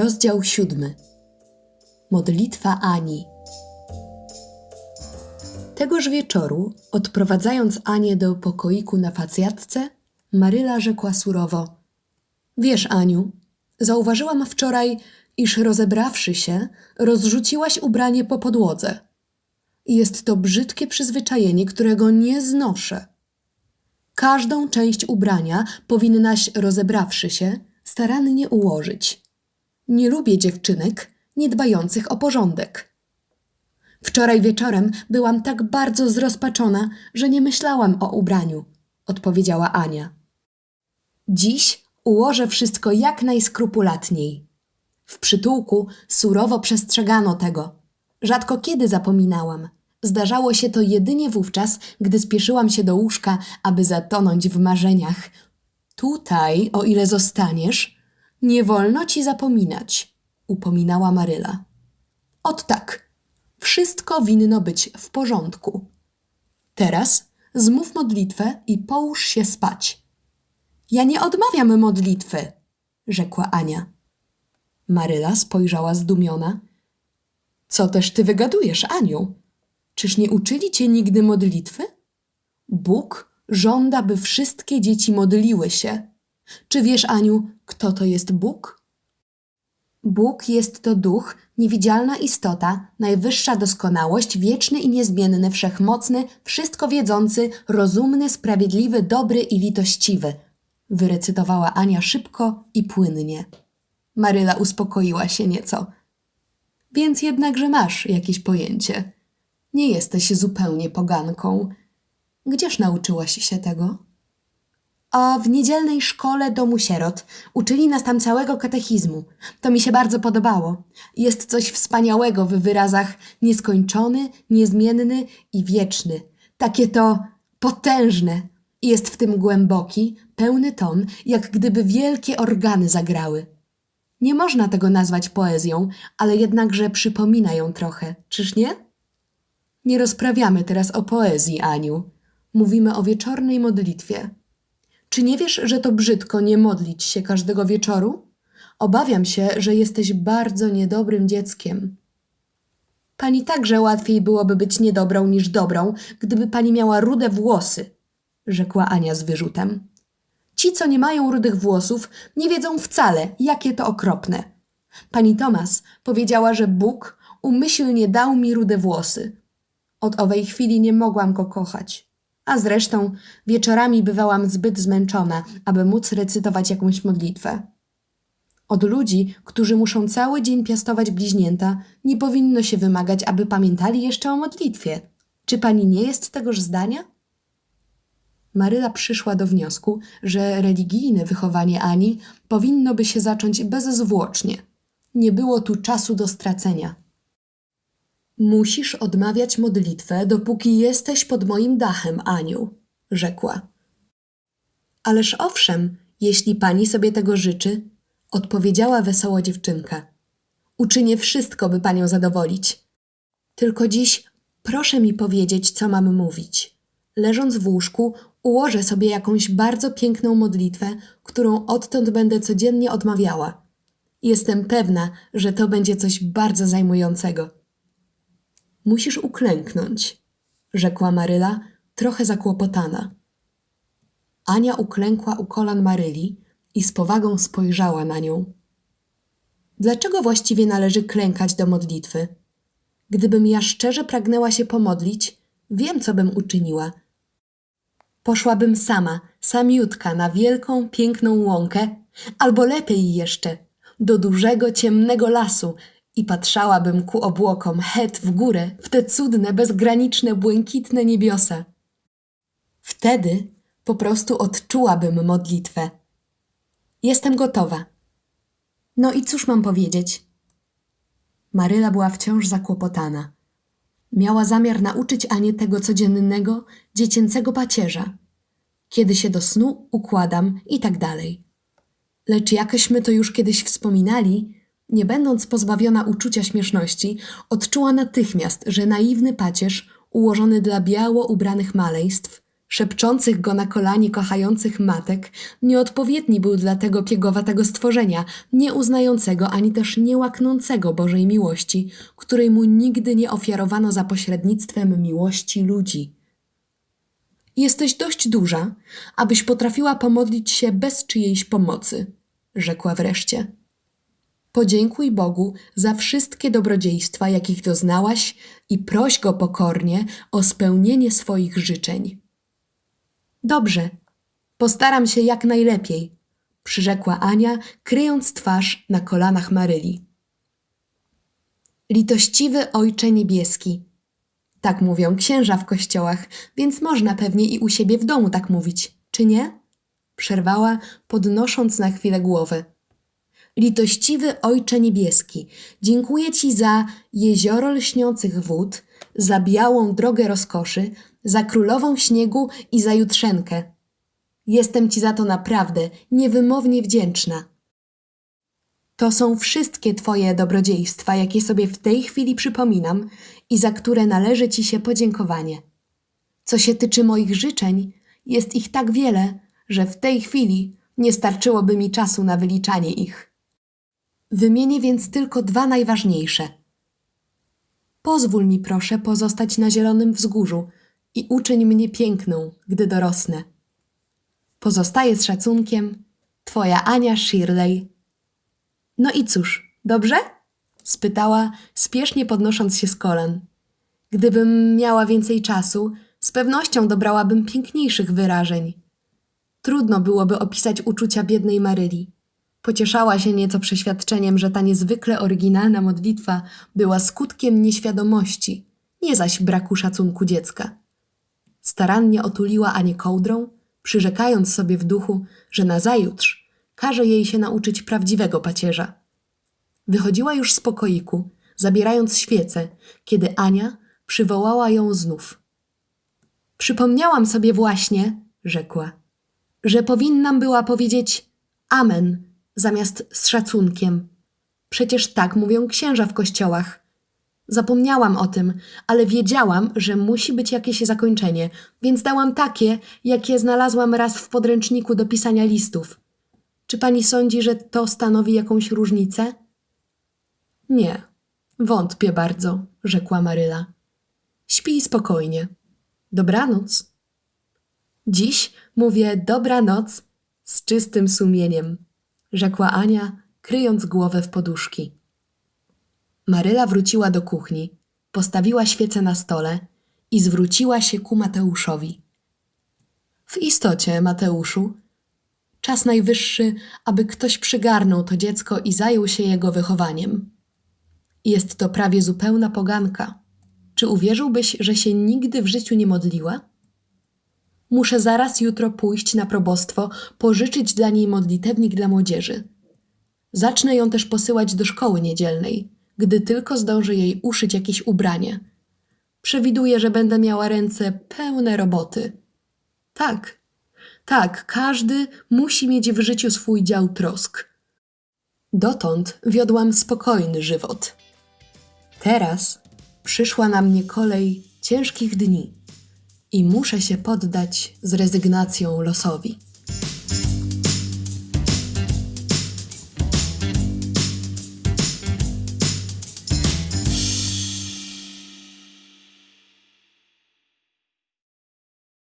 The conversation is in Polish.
Rozdział siódmy. Modlitwa Ani. Tegoż wieczoru, odprowadzając Anię do pokoiku na facjatce, Maryla rzekła surowo: Wiesz, Aniu, zauważyłam wczoraj, iż rozebrawszy się, rozrzuciłaś ubranie po podłodze. Jest to brzydkie przyzwyczajenie, którego nie znoszę. Każdą część ubrania powinnaś, rozebrawszy się, starannie ułożyć. Nie lubię dziewczynek niedbających o porządek. Wczoraj wieczorem byłam tak bardzo zrozpaczona, że nie myślałam o ubraniu, odpowiedziała Ania. Dziś ułożę wszystko jak najskrupulatniej. W przytułku surowo przestrzegano tego. Rzadko kiedy zapominałam. Zdarzało się to jedynie wówczas, gdy spieszyłam się do łóżka, aby zatonąć w marzeniach. Tutaj, o ile zostaniesz, nie wolno ci zapominać, upominała Maryla. Ot tak, wszystko winno być w porządku. Teraz zmów modlitwę i połóż się spać. Ja nie odmawiam modlitwy, rzekła Ania. Maryla spojrzała zdumiona. Co też ty wygadujesz, Aniu? Czyż nie uczyli cię nigdy modlitwy? Bóg żąda, by wszystkie dzieci modliły się. Czy wiesz, Aniu, kto to jest Bóg? Bóg jest to duch, niewidzialna istota, najwyższa doskonałość, wieczny i niezmienny, wszechmocny, wszystko wiedzący, rozumny, sprawiedliwy, dobry i litościwy. Wyrecytowała Ania szybko i płynnie. Maryla uspokoiła się nieco. Więc jednakże masz jakieś pojęcie. Nie jesteś zupełnie poganką. Gdzież nauczyłaś się tego? A w niedzielnej szkole domu sierot uczyli nas tam całego katechizmu. To mi się bardzo podobało. Jest coś wspaniałego w wyrazach nieskończony, niezmienny i wieczny. Takie to potężne. Jest w tym głęboki, pełny ton, jak gdyby wielkie organy zagrały. Nie można tego nazwać poezją, ale jednakże przypomina ją trochę, czyż nie? Nie rozprawiamy teraz o poezji, Aniu. Mówimy o wieczornej modlitwie. Czy nie wiesz, że to brzydko nie modlić się każdego wieczoru? Obawiam się, że jesteś bardzo niedobrym dzieckiem. Pani także łatwiej byłoby być niedobrą niż dobrą, gdyby pani miała rude włosy, rzekła Ania z wyrzutem. Ci, co nie mają rudych włosów, nie wiedzą wcale, jakie to okropne. Pani Tomas powiedziała, że Bóg umyślnie dał mi rude włosy. Od owej chwili nie mogłam go kochać. A zresztą wieczorami bywałam zbyt zmęczona, aby móc recytować jakąś modlitwę. Od ludzi, którzy muszą cały dzień piastować bliźnięta, nie powinno się wymagać, aby pamiętali jeszcze o modlitwie. Czy pani nie jest tegoż zdania? Maryla przyszła do wniosku, że religijne wychowanie Ani powinno by się zacząć bezzwłocznie. Nie było tu czasu do stracenia. Musisz odmawiać modlitwę, dopóki jesteś pod moim dachem, Aniu, rzekła. Ależ owszem, jeśli pani sobie tego życzy, odpowiedziała wesoło dziewczynka. Uczynię wszystko, by panią zadowolić. Tylko dziś proszę mi powiedzieć, co mam mówić. Leżąc w łóżku, ułożę sobie jakąś bardzo piękną modlitwę, którą odtąd będę codziennie odmawiała. Jestem pewna, że to będzie coś bardzo zajmującego. Musisz uklęknąć, rzekła Maryla, trochę zakłopotana. Ania uklękła u kolan Maryli i z powagą spojrzała na nią. Dlaczego właściwie należy klękać do modlitwy? Gdybym ja szczerze pragnęła się pomodlić, wiem, co bym uczyniła. Poszłabym sama, samiutka, na wielką, piękną łąkę, albo lepiej jeszcze, do dużego, ciemnego lasu i patrzałabym ku obłokom, het w górę, w te cudne, bezgraniczne, błękitne niebiosa. Wtedy po prostu odczułabym modlitwę. Jestem gotowa. No i cóż mam powiedzieć? Maryla była wciąż zakłopotana. Miała zamiar nauczyć Anię tego codziennego, dziecięcego pacierza. Kiedy się do snu układam i tak dalej. Lecz jakośmy to już kiedyś wspominali, nie będąc pozbawiona uczucia śmieszności, odczuła natychmiast, że naiwny pacierz, ułożony dla biało ubranych maleństw, szepczących go na kolanie kochających matek, nieodpowiedni był dla tego piegowatego stworzenia, nie uznającego ani też nie łaknącego Bożej miłości, której mu nigdy nie ofiarowano za pośrednictwem miłości ludzi. Jesteś dość duża, abyś potrafiła pomodlić się bez czyjejś pomocy, rzekła wreszcie. Podziękuj Bogu za wszystkie dobrodziejstwa, jakich doznałaś, i proś go pokornie o spełnienie swoich życzeń. Dobrze, postaram się jak najlepiej, przyrzekła Ania, kryjąc twarz na kolanach Maryli. Litościwy Ojcze Niebieski. Tak mówią księża w kościołach, więc można pewnie i u siebie w domu tak mówić, czy nie? Przerwała, podnosząc na chwilę głowę. Litościwy Ojcze Niebieski, dziękuję Ci za jezioro lśniących wód, za białą drogę rozkoszy, za królową śniegu i za jutrzenkę. Jestem Ci za to naprawdę niewymownie wdzięczna. To są wszystkie Twoje dobrodziejstwa, jakie sobie w tej chwili przypominam i za które należy Ci się podziękowanie. Co się tyczy moich życzeń, jest ich tak wiele, że w tej chwili nie starczyłoby mi czasu na wyliczanie ich. Wymienię więc tylko dwa najważniejsze. Pozwól mi proszę pozostać na zielonym wzgórzu i uczyń mnie piękną, gdy dorosnę. Pozostaję z szacunkiem, Twoja Ania Shirley. No i cóż, dobrze? spytała, spiesznie podnosząc się z kolan. Gdybym miała więcej czasu, z pewnością dobrałabym piękniejszych wyrażeń. Trudno byłoby opisać uczucia biednej Maryli. Pocieszała się nieco przeświadczeniem, że ta niezwykle oryginalna modlitwa była skutkiem nieświadomości, nie zaś braku szacunku dziecka. Starannie otuliła Anię kołdrą, przyrzekając sobie w duchu, że nazajutrz każe jej się nauczyć prawdziwego pacierza. Wychodziła już z pokoiku, zabierając świecę, kiedy Ania przywołała ją znów. Przypomniałam sobie właśnie, rzekła, że powinnam była powiedzieć Amen zamiast z szacunkiem. Przecież tak mówią księża w kościołach. Zapomniałam o tym, ale wiedziałam, że musi być jakieś zakończenie, więc dałam takie, jakie znalazłam raz w podręczniku do pisania listów. Czy pani sądzi, że to stanowi jakąś różnicę? Nie, wątpię bardzo, rzekła Maryla. Śpij spokojnie. Dobranoc. Dziś mówię dobranoc z czystym sumieniem, rzekła Ania, kryjąc głowę w poduszki. Maryla wróciła do kuchni, postawiła świecę na stole i zwróciła się ku Mateuszowi. W istocie, Mateuszu, czas najwyższy, aby ktoś przygarnął to dziecko i zajął się jego wychowaniem. Jest to prawie zupełna poganka. Czy uwierzyłbyś, że się nigdy w życiu nie modliła? Muszę zaraz jutro pójść na probostwo, pożyczyć dla niej modlitewnik dla młodzieży. Zacznę ją też posyłać do szkoły niedzielnej, gdy tylko zdąży jej uszyć jakieś ubranie. Przewiduję, że będę miała ręce pełne roboty. Tak, tak, każdy musi mieć w życiu swój dział trosk. Dotąd wiodłam spokojny żywot. Teraz przyszła na mnie kolej ciężkich dni i muszę się poddać z rezygnacją losowi.